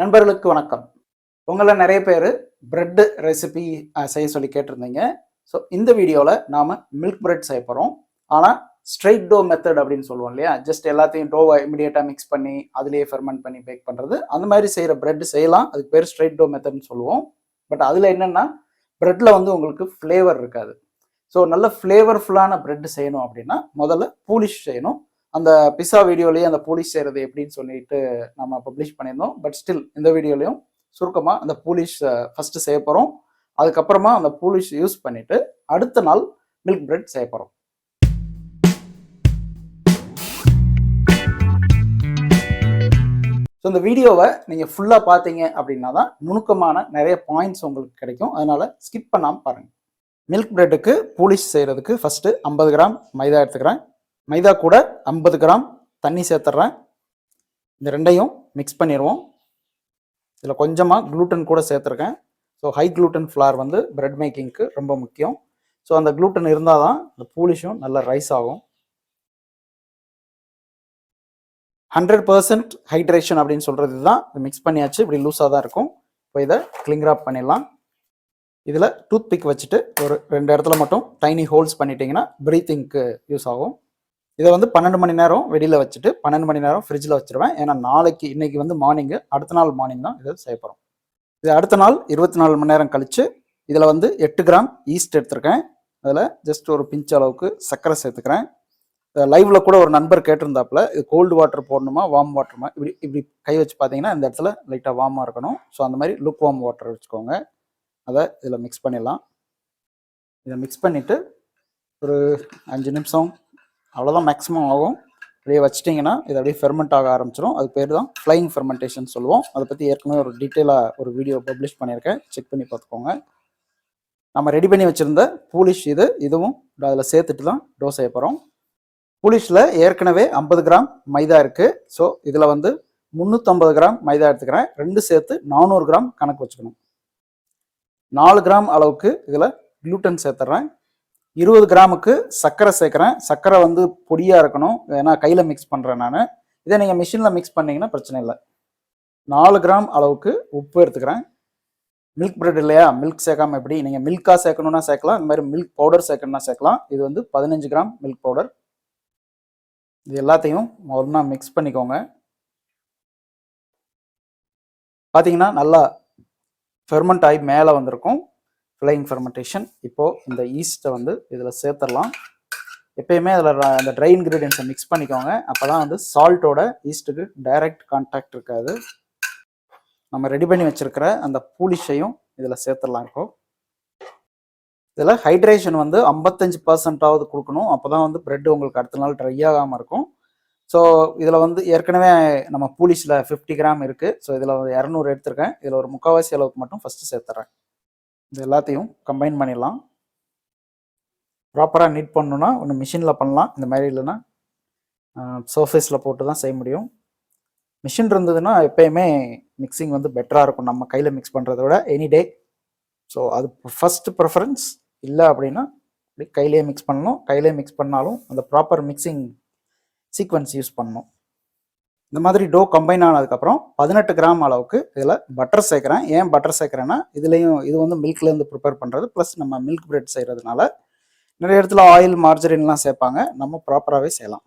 நண்பர்களுக்கு வணக்கம். உங்களை நிறைய பேர் பிரெட் ரெசிபி செய்ய சொல்லி கேட்டிருந்தீங்க. ஸோ இந்த வீடியோவில் நாம் மில்க் பிரெட் செய்ய போகிறோம் ஆனால் ஸ்ட்ரைட் டோ மெத்தட் அப்படின்னு சொல்லுவோம் இல்லையா? ஜஸ்ட் எல்லாத்தையும் டோவை இமீடியட்டாக மிக்ஸ் பண்ணி அதுலேயே ஃபெர்மெண்ட் பண்ணி பேக் பண்ணுறது அந்த மாதிரி செய்கிற பிரெட் செய்யலாம். அதுக்கு பேர் ஸ்ட்ரைட் டோ மெத்தட்னு சொல்லுவோம். பட் அதில் என்னென்னா பிரெட்டில் வந்து உங்களுக்கு ஃப்ளேவர் இருக்காது. ஸோ நல்ல ஃப்ளேவர்ஃபுல்லான பிரெட் செய்யணும் அப்படின்னா முதல்ல பூலிஷ் செய்யணும். அந்த பிசா வீடியோலேயே அந்த போலீஸ் செய்கிறது எப்படின்னு சொல்லிட்டு நம்ம பப்ளிஷ் பண்ணியிருந்தோம். பட் ஸ்டில் இந்த வீடியோலையும் சுருக்கமாக அந்த போலீஸ் ஃபஸ்ட்டு செய்ய போகிறோம் அதுக்கப்புறமா அந்த போலீஸ் யூஸ் பண்ணிவிட்டு அடுத்த நாள் மில்க் பிரெட் செய்ய போகிறோம் ஸோ இந்த வீடியோவை நீங்கள் ஃபுல்லாக பார்த்தீங்க அப்படின்னா தான் நுணுக்கமான நிறைய பாயிண்ட்ஸ் உங்களுக்கு கிடைக்கும். அதனால் ஸ்கிப் பண்ணாமல் பாருங்கள் மில்க் பிரெட்டுக்கு பூலிஷ் செய்கிறதுக்கு ஃபஸ்ட்டு ஐம்பது கிராம் மைதா எடுத்துக்கிறேன். மைதா கூட ஐம்பது கிராம் தண்ணி சேர்த்துட்றேன் இந்த ரெண்டையும் மிக்ஸ் பண்ணிடுவோம். இதில் கொஞ்சமாக க்ளூட்டன் கூட சேர்த்துருக்கேன். ஸோ ஹை க்ளூட்டன் ஃப்ளார் வந்து பிரெட் மேக்கிங்க்கு ரொம்ப முக்கியம். ஸோ அந்த க்ளூட்டன் இருந்தால் தான் இந்த பூலிஷும் நல்லா ரைஸ் ஆகும். ஹண்ட்ரட் பர்சன்ட் ஹைட்ரேஷன் அப்படின்னு சொல்கிறது தான் மிக்ஸ் பண்ணியாச்சு. இப்படி லூஸாக தான் இருக்கும். இப்போ இதை கிளிங்ராப் பண்ணிடலாம். இதில் டூத் பிக் வச்சுட்டு ஒரு ரெண்டு இடத்துல மட்டும் டைனி ஹோல்ஸ் பண்ணிட்டீங்கன்னா ப்ரீத்திங்க்கு யூஸ் ஆகும். இதை வந்து பன்னெண்டு மணி நேரம் வெளியில் வச்சுட்டு பன்னெண்டு மணி நேரம் ஃப்ரிட்ஜில் வச்சுருவேன். ஏன்னா நாளைக்கு இன்னைக்கு வந்து மார்னிங்கு அடுத்த நாள் மார்னிங் தான் இதை செய்யப்படுறோம் இது அடுத்த நாள் இருபத்தி நாலு மணி நேரம் கழித்து இதில் வந்து எட்டு கிராம் ஈஸ்ட் எடுத்திருக்கேன். அதில் ஜஸ்ட் ஒரு பிஞ்ச் அளவுக்கு சர்க்கரை சேர்த்துக்கிறேன். லைவ்ல கூட ஒரு நண்பர் கேட்டிருந்தாப்புல இது கோல்டு வாட்டர் போடணுமா வார்ம் வாட்டருமா இப்படி இப்படி கை வச்சு பார்த்தீங்கன்னா இந்த இடத்துல லைட்டாக வார்மாக இருக்கணும். ஸோ அந்த மாதிரி லுக் வார்ம் வாட்டர் வச்சுக்கோங்க. அதை இதில் மிக்ஸ் பண்ணிடலாம். இதை மிக்ஸ் பண்ணிவிட்டு ஒரு அஞ்சு நிமிஷம் அவ்வளோதான் மேக்ஸிமம் ஆகும். அப்படியே வச்சிட்டிங்கன்னா இது அப்படியே ஃபெர்மெண்ட் ஆக ஆரம்பிச்சிடும் அது பேர் தான் ஃப்ளைங் ஃபெர்மெண்டேஷன் சொல்லுவோம். அதை பற்றி ஏற்கனவே ஒரு டீட்டெயிலாக ஒரு வீடியோ பப்ளிஷ் பண்ணியிருக்கேன். செக் பண்ணி பார்த்துக்கோங்க. நம்ம ரெடி பண்ணி வச்சுருந்த பூலிஷ் இது இதுவும் அதில் சேர்த்துட்டு தான் டோஸ் செய்ய போகிறோம் பூலிஷில் ஏற்கனவே ஐம்பது கிராம் மைதா இருக்குது ஸோ இதில் வந்து முந்நூற்றம்பது கிராம் மைதா எடுத்துக்கிறேன். ரெண்டு சேர்த்து நானூறு கிராம் கணக்கு வச்சுக்கணும். நாலு கிராம் அளவுக்கு இதில் க்ளூட்டன் சேர்த்துட்றேன் இருபது கிராமுக்கு சர்க்கரை சேர்க்குறேன். சர்க்கரை வந்து பொடியாக இருக்கணும். ஏன்னா கையில் மிக்ஸ் பண்ணுறேன் நான். இதை நீங்கள் மிஷினில் மிக்ஸ் பண்ணிங்கன்னா பிரச்சனை இல்லை. நாலு கிராம் அளவுக்கு உப்பு எடுத்துக்கிறேன். மில்க் பிரெட் இல்லையா? மில்க் சேர்க்காம எப்படி? நீங்கள் மில்காக சேர்க்கணுன்னா சேர்க்கலாம். இந்த மாதிரி மில்க் பவுடர் சேர்க்கணும்னா சேர்க்கலாம். இது வந்து பதினஞ்சு கிராம் மில்க் பவுடர் இது எல்லாத்தையும் ஒன்றா மிக்ஸ் பண்ணிக்கோங்க. பார்த்தீங்கன்னா நல்லா ஃபெர்மெண்ட் ஆகி மேலே வந்திருக்கும். ஃப்ளைங் ஃபெர்மெண்டேஷன் இப்போது இந்த ஈஸ்ட்டை வந்து இதில் சேர்த்துடலாம். எப்பயுமே அதில் அந்த ட்ரை இன்க்ரீடியன்ஸை மிக்ஸ் பண்ணிக்கோங்க. அப்போ தான் வந்து சால்ட்டோட ஈஸ்ட்டுக்கு டைரக்ட் கான்டாக்ட் இருக்காது. நம்ம ரெடி பண்ணி வச்சுருக்கிற அந்த பூலிஷையும் இதில் சேர்த்துடலாம் இருக்கும் இதில் ஹைட்ரேஷன் வந்து ஐம்பத்தஞ்சு பர்சன்டாவது கொடுக்கணும். அப்போ தான் வந்து ப்ரெட் உங்களுக்கு அடுத்த நாள் ட்ரை ஆகாமல் இருக்கும். ஸோ இதில் வந்து ஏற்கனவே நம்ம பூலிஷில் ஃபிஃப்டி கிராம் இருக்குது ஸோ இதில் வந்து இரநூறு எடுத்திருக்கேன். இதில் ஒரு முக்கால்வாசி அளவுக்கு மட்டும் ஃபஸ்ட்டு சேர்த்துறேன். இது எல்லாத்தையும் கம்பைன் பண்ணிடலாம். ப்ராப்பராக நீட் பண்ணணுன்னா ஒன்று மிஷினில் பண்ணலாம். இந்த மாதிரி இல்லைன்னா சர்ஃபேஸில் போட்டு தான் செய்ய முடியும். மிஷின் இருந்ததுன்னா எப்பயுமே மிக்சிங் வந்து பெட்டராக இருக்கும். நம்ம கையில் மிக்ஸ் பண்ணுறத விட எனி டே ஸோ அது ஃபஸ்ட்டு ப்ரிஃபரன்ஸ் இல்லை அப்படின்னா இப்படி கையிலே மிக்ஸ் பண்ணணும். கையிலே மிக்ஸ் பண்ணாலும் அந்த ப்ராப்பர் மிக்சிங் சீக்வன்ஸ் யூஸ் பண்ணணும். இந்த மாதிரி டோ கம்பைன் ஆனதுக்கப்புறம் பதினெட்டு கிராம் அளவுக்கு இதில் பட்டர் சேர்க்குறேன். ஏன் பட்டர் சேர்க்குறேன்னா இதுலேயும் இது வந்து மில்க்லேருந்து ப்ரிப்பேர் பண்ணுறது ப்ளஸ் நம்ம மில்க் பிரெட் செய்கிறதுனால நிறைய இடத்துல ஆயில் மார்ஜரின்லாம் சேர்ப்பாங்க. நம்ம ப்ராப்பராகவே செய்யலாம்.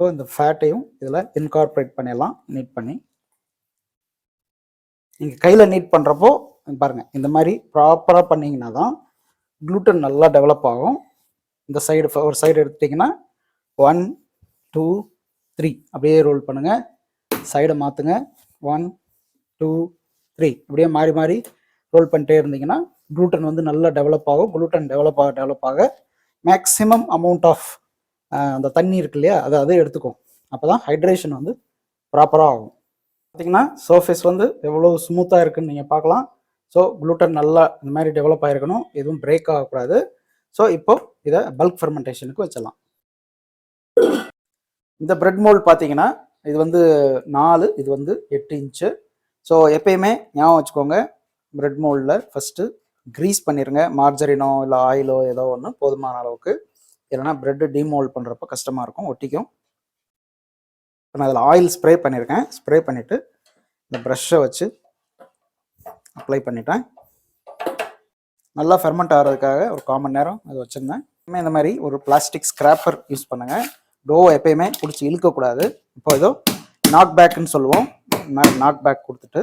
ஸோ இந்த ஃபேட்டையும் இதில் இன்கார்பரேட் பண்ணிடலாம். நீட் பண்ணி. நீங்கள் கையில் நீட் பண்ணுறப்போ பாருங்கள் இந்த மாதிரி ப்ராப்பராக பண்ணிங்கன்னா தான் க்ளூட்டன் நல்லா டெவலப் ஆகும். இந்த சைடு ஒரு சைடு எடுத்துட்டிங்கன்னா ஒன் டூ த்ரீ அப்படியே ரோல் பண்ணுங்கள் சைடை மாற்றுங்க ஒன் டூ த்ரீ அப்படியே மாறி மாறி ரோல் பண்ணிட்டே இருந்தீங்கன்னா குளூட்டன் வந்து நல்லா டெவலப் ஆகும். குளூட்டன் டெவலப் ஆக டெவலப் ஆக மேக்ஸிமம் அமௌண்ட் ஆஃப் அந்த தண்ணி இருக்கு இல்லையா அதை அதை எடுத்துக்கும். அப்போ தான் ஹைட்ரேஷன் வந்து ப்ராப்பராக ஆகும். பார்த்தீங்கன்னா சர்ஃபேஸ் வந்து எவ்வளோ ஸ்மூத்தாக இருக்குன்னு நீங்கள் பார்க்கலாம். ஸோ குளூட்டன் நல்லா இந்த மாதிரி டெவலப் ஆகிருக்கணும் எதுவும் பிரேக் ஆகக்கூடாது. ஸோ இப்போ இதை பல்க் ஃபெர்மெண்டேஷனுக்கு வச்சிடலாம். இந்த பிரெட் மோல்ட் பார்த்தீங்கன்னா இது வந்து நாலு இது வந்து எட்டு இன்ச்சு ஸோ எப்பயுமே ஞாபகம் வச்சுக்கோங்க பிரெட் மோல்டில் ஃபஸ்ட்டு க்ரீஸ் பண்ணிடுங்க மார்ஜரினோ இல்லை ஆயிலோ ஏதோ ஒன்று போதுமான அளவுக்கு. இல்லைனா ப்ரெட்டு டிமோல்ட் பண்ணுறப்ப கஷ்டமாக இருக்கும் ஒட்டிக்கும். நான் அதில் ஆயில் ஸ்ப்ரே பண்ணியிருக்கேன் ஸ்ப்ரே பண்ணிவிட்டு இந்த ப்ரெஷ்ஷை வச்சு அப்ளை பண்ணிட்டேன். நல்லா ஃபெர்மெண்ட் ஆகிறதுக்காக ஒரு காமன் நேரம் அது வச்சுருந்தேன். இனிமே இந்த மாதிரி ஒரு பிளாஸ்டிக் ஸ்க்ராப்பர் யூஸ் பண்ணுங்கள் டோவை எப்பயுமே பிடிச்சி இழுக்கக்கூடாது. இப்போ ஏதோ நாக் பேக்குன்னு சொல்லுவோம். நாக் பேக் கொடுத்துட்டு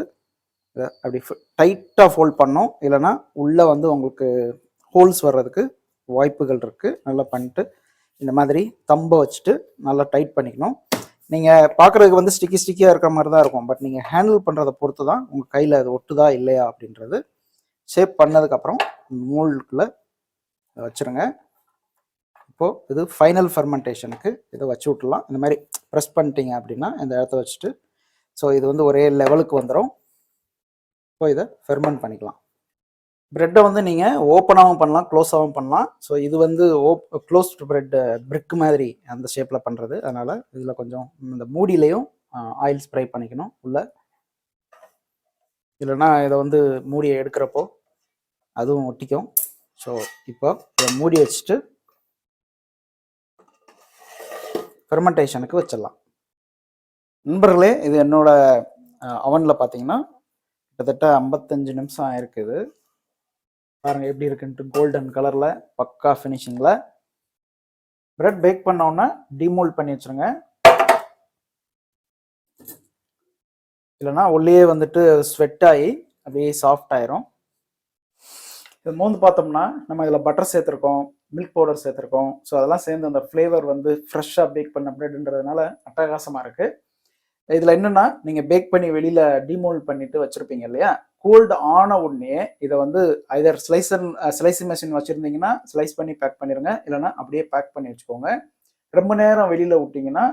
அப்படி டைட்டாக ஃபோல்ட் பண்ணோம் இல்லைன்னா உள்ளே வந்து உங்களுக்கு ஹோல்ஸ் வர்றதுக்கு வாய்ப்புகள் இருக்குது நல்லா பண்ணிட்டு இந்த மாதிரி தம்பை வச்சுட்டு நல்லா டைட் பண்ணிக்கணும். நீங்கள் பார்க்குறதுக்கு வந்து ஸ்டிக்கி ஸ்டிக்கியாக இருக்கிற மாதிரி தான் இருக்கும். பட் நீங்கள் ஹேண்டில் பண்ணுறதை பொறுத்து தான் உங்கள் கையில் அது ஒட்டுதா இல்லையா அப்படின்றது ஷேப் பண்ணதுக்கப்புறம் மூல்குள்ளே வச்சுருங்க. இப்போது இது ஃபைனல் ஃபெர்மெண்டேஷனுக்கு இதை வச்சு விட்டுலாம் இந்த மாதிரி ப்ரெஸ் பண்ணிட்டீங்க அப்படின்னா இந்த இடத்த வச்சுட்டு ஸோ இது வந்து ஒரே லெவலுக்கு வந்துடும் இப்போ இதை ஃபெர்மெண்ட் பண்ணிக்கலாம். ப்ரெட்டை வந்து நீங்கள் ஓப்பனாகவும் பண்ணலாம் க்ளோஸாகவும் பண்ணலாம். ஸோ இது வந்து ஓப் க்ளோஸ்டு ப்ரெட் பிரிக் மாதிரி அந்த ஷேப்பில் பண்ணுறது அதனால் இதில் கொஞ்சம் இந்த மூடியிலையும் ஆயில் ஸ்ப்ரே பண்ணிக்கணும் உள்ள. இல்லைன்னா இதை வந்து மூடியை எடுக்கிறப்போ அதுவும் ஒட்டிக்கும். ஸோ இப்போ இதை மூடி வச்சுட்டு ஃபெர்மெண்டேஷனுக்கு வச்சிடலாம். நண்பர்களே இது என்னோட அவனில் பார்த்தீங்கன்னா கிட்டத்தட்ட ஐம்பத்தஞ்சு நிமிஷம் ஆயிருக்குது. பாருங்கள் எப்படி இருக்குன்ட்டு கோல்டன் கலரில் பக்கா ஃபினிஷிங்கில் பிரெட் பேக் பண்ணோன்னா டிமோல்ட் பண்ணி வச்சுருங்க. இல்லைன்னா உள்ளே வந்துட்டு ஸ்வெட் ஆகி அப்படியே சாஃப்ட் ஆயிரும். இது மோந்து பார்த்தோம்னா நம்ம இதில் பட்டர் சேர்த்துருக்கோம். மில்க் பவுடர் சேர்த்துருக்கோம். ஸோ அதெல்லாம் சேர்ந்து அந்த ஃப்ளேவர் வந்து ஃப்ரெஷ்ஷாக பேக் பண்ண பிரெட்ன்றதுனால அட்டகாசமாக இருக்குது இதில் என்னென்னா நீங்கள் பேக் பண்ணி வெளியில் டிமோல்ட் பண்ணிட்டு வச்சுருப்பீங்க இல்லையா? கோல்டு ஆன உடனே இதை வந்து ஐதர் ஸ்லைசர் ஸ்லைசிங் மிஷின் வச்சுருந்தீங்கன்னா ஸ்லைஸ் பண்ணி பேக் பண்ணிடுங்க இல்லைன்னா அப்படியே பேக் பண்ணி வச்சுக்கோங்க. ரொம்ப நேரம் வெளியில் விட்டிங்கன்னா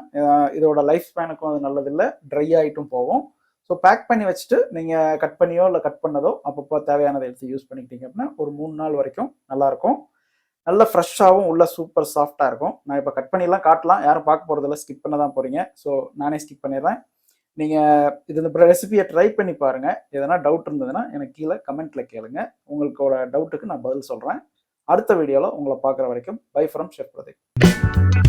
இதோட லைஃப் ஸ்பேனுக்கும் அது நல்லதில்லை. ட்ரை ஆகிட்டும் போகும். ஸோ பேக் பண்ணி வச்சுட்டு நீங்கள் கட் பண்ணியோ இல்லை கட் பண்ணதோ அப்பப்போ தேவையானதை எடுத்து யூஸ் பண்ணிக்கிட்டீங்க அப்படின்னா ஒரு மூணு நாள் வரைக்கும் நல்லாயிருக்கும் நல்ல ஃப்ரெஷ்ஷாகவும் உள்ள சூப்பர் சாஃப்டாக இருக்கும். நான் இப்போ கட் பண்ணிலாம் காட்டலாம். யாரும் பார்க்க போகிறதில்ல ஸ்கிப் பண்ண தான் போகிறீங்க ஸோ நானே ஸ்கிப் பண்ணிடுறேன். நீங்கள் இது இந்த ரெசிபியை ட்ரை பண்ணி பாருங்கள் எதனா டவுட் இருந்ததுன்னா எனக்கு கீழே கமெண்ட்டில் கேளுங்க. உங்களுக்கோட டவுட்டுக்கு நான் பதில் சொல்கிறேன் அடுத்த வீடியோவில் உங்களை பார்க்குற வரைக்கும் பை ஃப்ரம் ஷெஃப் பிரதீப்